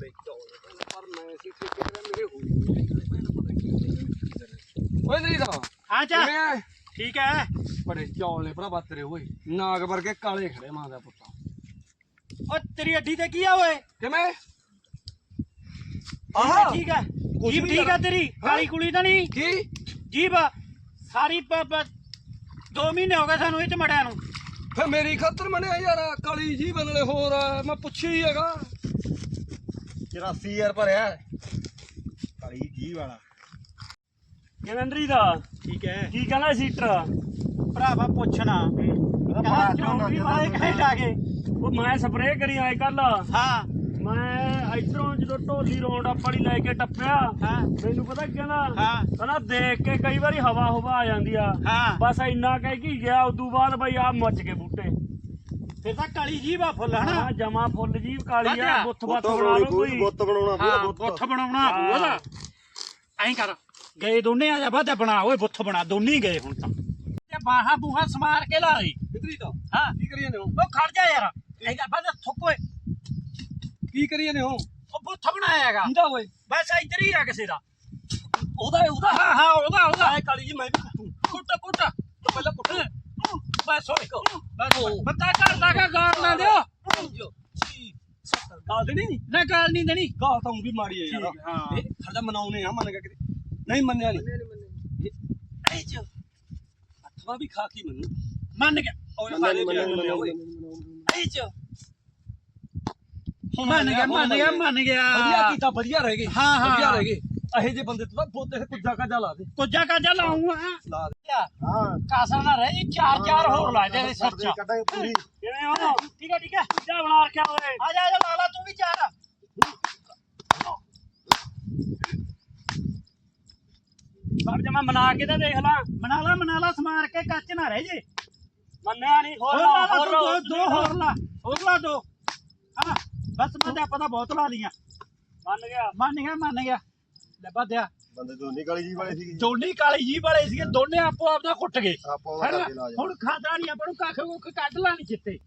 ਬੜੇ ਚੌਲ ਪਰ ਮੈਂ ਸੀ ਠੇਕੇ ਤੇ ਮੇਰੇ ਹੋਈ ਓਏ ਨਹੀਂ ਦਾ ਹਾਂ ਚਾ। ਕਿਵੇਂ ਆ? ਠੀਕ ਹੈ ਬੜੇ ਚੌਲ ਨੇ ਭਰਾਵਾ ਤੇਰੇ ਓਏ। ਨਾਗ ਵਰਗੇ ਕਾਲੇ ਖੜੇ ਮਾਂ ਦਾ ਪੁੱਤਾਂ। ਓ ਤੇਰੀ ਅੱਡੀ ਤੇ ਕੀ ਆ ਓਏ? ਕਿਵੇਂ? ਆਹ। ਠੀਕ ਹੈ ਕੁਛ ਜੀਬ ਨੀ ਠੀਕ ਕਰਾਂ। ਹੈ ਤੇਰੀ? ਕਾਲੀ ਕੁਲੀ ਤਾਂ ਨਹੀਂ? ਕੀ? ਜੀਬ ਸਾਰੀ ਪ- ਪ- ਦੋ ਮਹੀਨੇ ਹੋ ਗਏ ਸਾਨੂੰ ਇਹ ਚ ਮੜਿਆ ਨੂੰ। ਫੇ ਮੇਰੀ ਖਾਤਰ ਮਨਿਆ ਯਾਰ ਕਾਲੀ ਜੀ ਬਨਲੇ ਹੋਰ ਆ, ਮੈਂ ਪੁੱਛੀ ਹੀ ਹੈਗਾ। 84000 ਭਰਿਆ। ਕਾਲੀ ਜੀ ਵਾਲਾ? ਜਵੰਦਰੀ ਦਾ? ਠੀਕ ਹੈ। ਕੀ ਕਹਿੰਦਾ ਸੀਟਰ? ਭਰਾਵਾ ਪੁੱਛਣਾ। ਉਹਦਾ ਕਹਿੰਦਾ ਬੜਾ ਚੌਂਕੀ ਵਾਲੇ ਘੰਟਾ ਕੇ। ਉਹ ਮੈਂ ਸਪਰੇਅ ਕਰੀ ਆਏ ਕੱਲ। ਹਾਂ। ਮੈਂ ਇਧਰੋਂ ਜਦੋਂ ਢੋਲੀ ਰੌਂਡ ਵਾਲੀ ਲੈ ਕੇ ਟੱਪਿਆ ਮੈਨੂੰ ਪਤਾ ਕਹਿੰਦਾ? ਹਾਂ। ਕਹਿੰਦਾ ਦੇਖ ਕੇ ਕਈ ਵਾਰੀ ਹਵਾ ਹਵਾ ਆ ਜਾਂਦੀ ਆ। ਬਸ ਇੰਨਾ ਕਹਿ ਕੇ ਗਿਆ ਉਦੋਂ ਬਾਅਦ ਬਈ ਆ ਮੱਚ ਗਏ ਬੂਟੇ। ਫਿਰ ਤਾਂ ਕਾਲੀ ਜੀਬ ਆ ਫੁੱਲ ਹਨਾ? ਹਾਂ ਜਮਾ ਫੁੱਲ ਜੀ ਕਾਲੀ ਆ ਵਧੀਆ। ਬੁੱਥ ਬੁੱਤ ਬਣਾ ਲਓ ਕੋਈ। ਬੁੱਤ ਬਣਾਉਣਾ ਪੂਰਾ ਹਾਂ ਬੁੱਤ। ਬੁੱਥ ਬਣਾਉਣਾ ਪਊ ਉਹਦਾ ਐਂ ਕਰ ਗਏ ਦੋਨੇ ਆ ਜਾ ਵਾਦਾ ਬਣਾ ਓਏ ਬੁੱਥ ਬਣਾ ਦੋਨੇ ਹੀ ਗਏ ਹੁਣ ਤਾਂ। ਤੇ ਬਾਹਾਂ ਬੂਹਾਂ ਸਮਾਰ ਕੇ ਲਾ ਲਈ। ਕਿਧਰੀ ਦਾ ਹਾਂ। ਕੀ ਕਰੀਏ ਨੇ ਹੋ? ਉਹ ਖੜ ਜਾ ਯਾਰ। ਇਹਦਾ ਬਾਦ ਥੁੱਕ ਓਏ। ਕੀ ਕਰੀਏ ਨੇ ਹੋ? ਉਹ ਬੁੱਥ ਬਣਾਇਆ ਹੈਗਾ। ਹੁੰਦਾ ਓਏ। ਬਸ ਇੱਧਰ ਹੀ ਆ ਕਿਸੇ ਦਾ। ਉਹਦਾ ਉਹਦਾ ਹਾਂ ਹਾਂ ਉਹਦਾ ਉਹਦਾ। ਐ ਕਾਲੀ ਜੀ ਮੈਂ ਵੀ ਕੁੱਟੂ। ਕੁੱਟ ਕੁੱਟ। ਤੂੰ ਪਹਿਲਾਂ ਕੁੱਟ। ਬਸ ਓਏ ਬਸ ਬੰਦਾ ਕਰਦਾ ਕਾ ਗਾਲ ਨਾ ਦਿਓ। ਗਾਲ ਦੇਣੀ ਨਹੀਂ? ਨਾ ਗਾਲ ਨਹੀਂ ਦੇਣੀ। ਗਾਲ ਤਾਂ ਊਂ ਵੀ ਮਾੜੀ ਹੈ ਯਾਰ। ਠੀਕ, ਹਾਂ। ਇਹ ਖਰਜਾ ਮਨਾਉਨੇ ਆ ਮੰਨ ਗਿਆ ਕਿਤੇ ਨਹੀਂ ਮੰਨਿਆ ਨਹੀਂ। ਐ ਚ ਅਥਵਾ ਵੀ ਖਾ ਕੀ ਮੈਨੂੰ। ਮੰਨ ਗਿਆ। ਮੰਨਿਆ ਓਏ ਮੰਨ ਗਿਆ ਮੰਨ ਗਿਆ। ਮੰਨ ਗਿਆ। ਵਧੀਆ ਕੀਤਾ ਵਧੀਆ ਰਹਿ ਗਏ। ਹਾਂ, ਹਾਂ। ਵਧੀਆ ਰਹਿ ਗਏ। ਇਹੋ ਜਿਹੇ ਬੰਦੇ ਤੋਂ ਤਾਂ ਬੋਤੇ ਤੇ ਕੁੱਜਾ ਕਾਜਾ ਲਾ ਦੇ। ਕੁੱਜਾ ਕਾਜਾ ਲਾਉਂਗਾ ਲਾ ਦੇ। ਹਾਂ। ਕਾਸਾ ਨਾ ਰਹਿ ਜੀ ਚਾਰ ਚਾਰ ਹੋਰ ਲਾ ਦੇ ਸਿਰ ਚ ਕਿਵੇਂ ਹੋ? ਠੀਕ ਹੈ ਠੀਕ ਹੈ ਜਾ ਬਣਾ ਰੱਖਿਆ ਓਏ। ਆ ਜਾ ਆ ਜਾ ਲਾ ਲਾ ਤੂੰ ਵੀ ਚਾਰ। ਪਰ ਜੇ ਮੈਂ ਮਨਾ ਕੇ ਤਾਂ ਦੇਖ ਲਾਂ। ਮਨਾ ਲਾ ਮਨਾ ਲਾ ਸਮਾਰ ਕੇ ਕੱਚ ਨਾ ਰਹਿ ਜੇ। ਮੰਨਿਆ ਨਹੀਂ ਹੋਰ ਲਾ ਹੋਰ ਲਾ, ਦੋ ਹੋਰ ਲਾ ਹੋਰ ਲਾ ਦੋ। ਹਾਂ ਬਸ ਮੈਂ ਤਾਂ ਪਤਾ ਬਹੁਤ ਲਾ ਲੀਆਂ ਮੰਨ ਗਿਆ। ਮੰਨ ਗਿਆ ਮੰਨ ਗਿਆ। ਲੈ ਬਾਦਿਆ ਬੰਦੇ ਦੋਨੇ ਕਾਲੀ ਜੀ ਵਾਲੇ ਸੀਗੇ ਦੋਨੇ ਕਾਲੀ ਜੀ ਵਾਲੇ ਸੀਗੇ ਦੋਨੇ ਆਪੋ ਆਪ ਦਾ ਕੁੱਟ ਗਏ ਆਪਾਂ ਹੁਣ ਖਾਦਾ ਨਹੀਂ ਆਪਾਂ ਨੂੰ ਕੱਖ ਕੁੱਖ ਕੱਢ ਲਾਣੀ ਚਿੱਤੇ